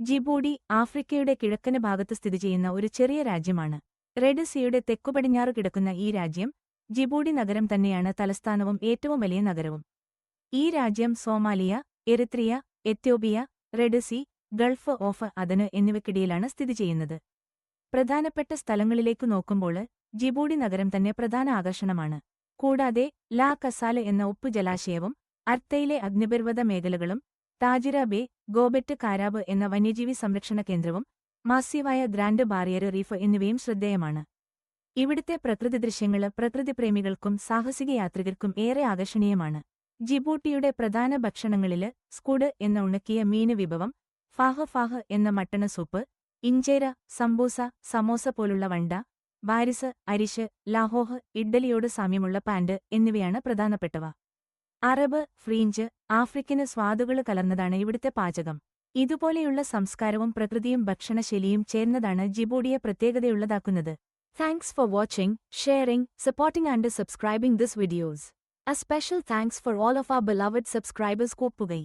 ജിബൂഡി ആഫ്രിക്കയുടെ കിഴക്കന് ഭാഗത്ത് സ്ഥിതി ചെയ്യുന്ന ഒരു ചെറിയ രാജ്യമാണ്. റെഡ് സീയുടെ തെക്കുപടിഞ്ഞാറ് കിടക്കുന്ന ഈ രാജ്യം ജിബൂഡി നഗരം തന്നെയാണ് തലസ്ഥാനവും ഏറ്റവും വലിയ നഗരവും. ഈ രാജ്യം Somalia Eritrea Ethiopia red sea gulf of Aden എന്നിവയ്ക്കിടയിലാണ് സ്ഥിതി ചെയ്യുന്നത്. പ്രധാനപ്പെട്ട സ്ഥലങ്ങളിലേക്ക് നോക്കുമ്പോൾ ജിബൂഡി നഗരം തന്നെ പ്രധാന ആകർഷണമാണ്. കൂടാതെ ലാ കസാല എന്ന ഉപ്പു ജലാശയവും അർത്തയിലെ അഗ്നിപർവത മേഖലകളും താജിര ബേ ഗോബെറ്റ് കാരാബ് എന്ന വന്യജീവി സംരക്ഷണ കേന്ദ്രവും മാസീവായ ഗ്രാൻഡ് ബാറിയർ റീഫ് എന്നിവയും ശ്രദ്ധേയമാണ്. ഇവിടുത്തെ പ്രകൃതി ദൃശ്യങ്ങൾ പ്രകൃതിപ്രേമികൾക്കും സാഹസിക യാത്രികർക്കും ഏറെ ആകർഷണീയമാണ്. ജിബൂട്ടിയുടെ പ്രധാന ഭക്ഷണങ്ങളിൽ സ്കുഡ് എന്ന ഉണക്കിയ മീന് വിഭവം ഫാഹ ഫാഹ് എന്ന മട്ടണ സൂപ്പ് ഇഞ്ചേര സംബൂസ സമോസ പോലുള്ള വണ്ട ബാരിസ് അരിശ് ലാഹോഹ് ഇഡ്ഡലിയോട് സാമ്യമുള്ള പാൻഡ് എന്നിവയാണ് പ്രധാനപ്പെട്ടവ. അറബ് ഫ്രീഞ്ച് ആഫ്രിക്കന് സ്വാദുകൾ കലർന്നതാണ് ഇവിടുത്തെ പാചകം. ഇതുപോലെയുള്ള സംസ്കാരവും പ്രകൃതിയും ഭക്ഷണശൈലിയും ചേർന്നതാണ് ജിബോഡിയെ പ്രത്യേകതയുള്ളതാക്കുന്നത്. Thanks for watching sharing supporting and subscribing this videos a special thanks for all of our beloved subscribers Kopugai.